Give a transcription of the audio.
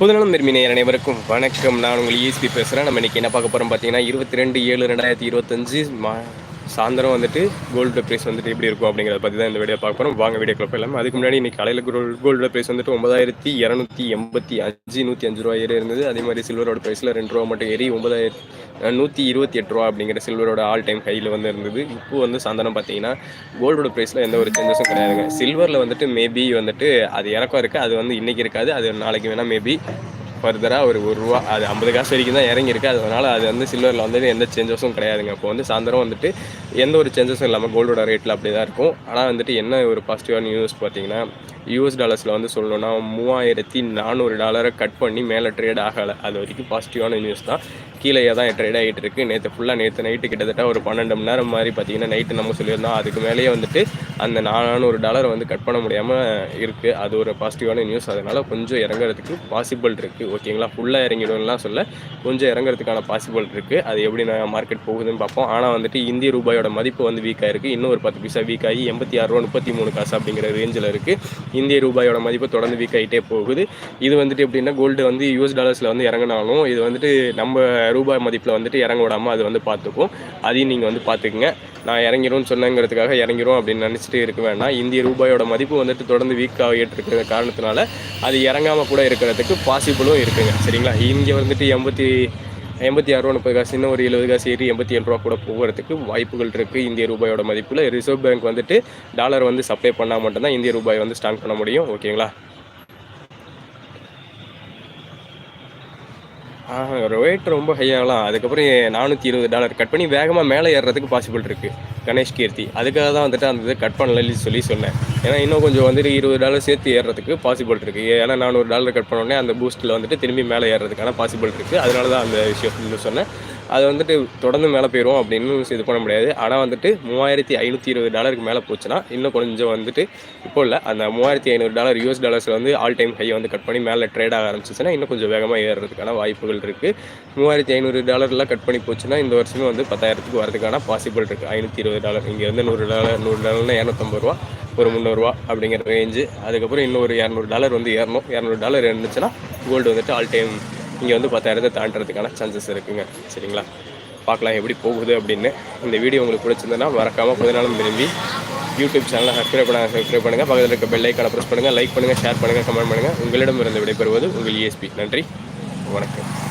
புதுநலம் விரும்பினர் அனைவருக்கும் வணக்கம். நான் உங்கள் ஈஸ்பி பேசுகிறேன் நம்ம இன்றைக்கி என்ன பார்க்க போகிறோம் பார்த்தீங்கன்னா இருபத்தி ரெண்டு ஏழு ரெண்டாயிரத்தி இருபத்தஞ்சு மா சாயந்தரம் வந்துட்டு கோல்டு ப்ரைஸ் வந்துட்டு எப்படி இருக்கும் அப்படிங்கிறத பற்றி தான் இந்த வீடியோ பார்க்க போகிறோம் வாங்க வீடியோ கிளப் எல்லாமே அதுக்கு முன்னாடி இன்னைக்கு காலையில் கோல்டு கோல்டு ப்ரைஸ் வந்துட்டு ஒன்பதாயிரத்தி இரநூத்தி எண்பத்தி அஞ்சு நூற்றி அஞ்சு ரூபா ஏறி இருந்தது. அதே மாதிரி சில்வரோட ப்ரைஸில் ரெண்டு ரூபா மட்டும் ஏறி ஒன்பதாயிரத்தி நூற்றி இருபத்தி எட்டு ரூபா அப்படிங்கிற சில்வரோட ஆல் டைம் ஹையில் வந்து இருந்தது. இப்போ வந்து சாயந்தரம் பார்த்தீங்கன்னா கோல்டோட ப்ரைஸில் எந்த ஒரு சேஞ்சஸும் கிடையாதுங்க. சில்வரில் வந்துட்டு மேபி வந்துட்டு அது இறக்கம் இருக்குது அது வந்து இன்றைக்கி இருக்காது. அது நாளைக்கு வேணால் மேபி ஃபர்தராக ஒரு ஒரு ரூபா அது ஐம்பது காசு வரைக்கும் தான் இறங்கியிருக்கு. அதனால் அது வந்து சில்வரில் வந்துட்டு எந்த சேஞ்சஸும் கிடையாதுங்க. இப்போ வந்து சாயந்தரம் வந்துட்டு எந்த ஒரு சேஞ்சஸும் இல்லாமல் கோல்டோட ரேட்டில் அப்படி தான் இருக்கும். ஆனால் வந்துட்டு என்ன ஒரு பாசிட்டிவான நியூஸ் பார்த்தீங்கன்னா யூஎஸ் டாலர்ஸில் வந்து சொல்லணும்னா மூவாயிரத்தி நானூறு டாலரை கட் பண்ணி மேலே ட்ரேட் ஆகலை. அது வரைக்கும் பாசிட்டிவான நியூஸ் தான். கீழே தான் ட்ரேட் ஆகிட்டு இருக்கு. நேற்று ஃபுல்லாக நேற்று நைட்டு கிட்டத்தட்ட ஒரு பன்னெண்டு மணி நேரம் மாதிரி பார்த்தீங்கன்னா நைட்டு நம்ம சொல்லியிருந்தோம். அதுக்கு மேலேயே வந்துட்டு அந்த நானூறு டாலரை வந்து கட் பண்ண முடியாமல் இருக்குது அது ஒரு பாசிட்டிவான நியூஸ் அதனால் கொஞ்சம் இறங்குறதுக்கு பாசிபிள் இருக்குது ஓகேங்களா ஃபுல்லாக இறங்கிடும்லாம் சொல்ல கொஞ்சம் இறங்குறதுக்கான பாசிபிள் இருக்குது அது எப்படி நான் மார்க்கெட் போகுதுன்னு பார்ப்போம். ஆனால் வந்துட்டு இந்திய ரூபாயோட மதிப்பு வந்து வீக் இருக்குது இன்னும் ஒரு பத்து பைசா வீக் ஆகி எண்பத்தி ஆறு ரூபா முப்பத்தி மூணு காசு அப்படிங்கிற ரேஞ்சில் இருக்குது இந்திய ரூபாயோட மதிப்பு தொடர்ந்து வீக் ஆகிட்டே போகுது. இது வந்துட்டு எப்படின்னா கோல்டு வந்து யூஎஸ் டாலர்ஸில் வந்து இறங்கினாலும் இது வந்துட்டு நம்ம ரூபாய் மதிப்பில் வந்துட்டு இறங்க விடாமல் அது வந்து பார்த்துக்கும். அதையும் நீங்கள் வந்து பார்த்துக்குங்க. நான் இறங்கிரும்னு சொன்னங்கிறதுக்காக இறங்கிரும் அப்படின்னு நினச்சிட்டு இருக்க வேண்டாம். இந்திய ரூபாயோட மதிப்பு வந்துட்டு தொடர்ந்து வீக் ஆகிட்டு இருக்கிற காரணத்தினால அது இறங்காமல் கூட இருக்கிறதுக்கு பாசிபிளும் இருக்குங்க. சரிங்களா? இங்கே வந்துட்டு எண்பத்தி எண்பத்தி ஆறு ரூபா முப்பது காசு இன்னும் ஒரு எழுபது காசு ஏறி எண்பத்தி ஏழு ரூபா கூட போகிறதுக்கு வாய்ப்புகள் இருக்குது இந்திய ரூபாயோட மதிப்பில். ரிசர்வ் பேங்க் வந்துட்டு டாலர் வந்து சப்ளை பண்ணால் மட்டும்தான் இந்திய ரூபாய் வந்து ஸ்டாண்ட் பண்ண முடியும். ஓகேங்களா ரேட் ரொம்ப ஹையாகலாம் அதுக்கப்புறம் நானூற்றி இருபது டாலர் கட் பண்ணி வேகமாக மேலே ஏறுறதுக்கு பாசிபிள் இருக்குது கணேஷ் கீர்த்தி அதுக்காக தான் வந்துட்டு அந்த இதை கட் பண்ணலன்னு சொல்லி சொன்னேன். ஏன்னா இன்னும் கொஞ்சம் வந்துட்டு இருபது டாலர் சேர்த்து ஏறுறதுக்கு பாசிபிள் இருக்குது ஏன்னா நானூறு டாலர் கட் பண்ணோடனே அந்த பூஸ்ட்டில் வந்துட்டு திரும்பி மேலே ஏறுறதுக்கான பாசிபிள் இருக்குது அதனால தான் அந்த விஷயம் சொன்னேன். அது வந்துட்டு தொடர்ந்து மேலே போயிடும் அப்படின்னு இது பண்ண முடியாது. ஆனால் வந்துட்டு மூவாயிரத்தி ஐநூற்றி இருபது டாலருக்கு மேலே போச்சுன்னா இன்னும் கொஞ்சம் வந்துட்டு இப்போ இல்லை. அந்த மூவாயிரத்தி ஐநூறு டாலர் யூஎஸ் டாலர்ஸில் வந்து ஆல் டைம் ஹை வந்து கட் பண்ணி மேலே ட்ரேட் ஆக ஆரம்பிச்சிச்சுன்னா இன்னும் கொஞ்சம் வேகமாக ஏறுறதுக்கான வாய்ப்புகள் இருக்குது மூவாயிரத்தி ஐநூறு டாலர்லாம் கட் பண்ணி போச்சுன்னா இந்த வருஷமே வந்து பத்தாயிரத்துக்கு வரதுக்கான பாசிபிள் இருக்குது ஐநூற்றி இருபது டாலர். இங்கேருந்து நூறு டாலர் நூறு டாலர்னா இரநூத்தம்பது ரூபா ஒரு முந்நூறுரூவா அப்படிங்கிற ரேஞ்சு அதுக்கப்புறம் இன்னும் ஒரு இரநூறு டாலர் வந்து ஏறணும். இரநூறு டாலர் இருந்துச்சுன்னா கோல்டு வந்துட்டு ஆல் டைம் இங்கே வந்து பத்தாயிரத்தை தாண்டறதுக்கான சான்சஸ் இருக்குங்க. சரிங்களா? பார்க்கலாம் எப்படி போகுது அப்படின்னு. இந்த வீடியோ உங்களுக்கு பிடிச்சிருந்ததுன்னா மறக்காமல் கொஞ்ச நாளும் விரும்பி யூடியூப் சேனலை சப்ஸ்கிரைப் பண்ண சப்ஸ்கிரைப் பண்ணுங்கள் பக்கத்தில் இருக்க பெல் ஐக்கான ப்ரெஸ் பண்ணுங்கள் லைக் பண்ணுங்கள் ஷேர் பண்ணுங்கள் கமெண்ட் பண்ணுங்கள் உங்களிடம் இருந்து விடைபெறுவது உங்கள் இஎஸ்பி நன்றி வணக்கம்.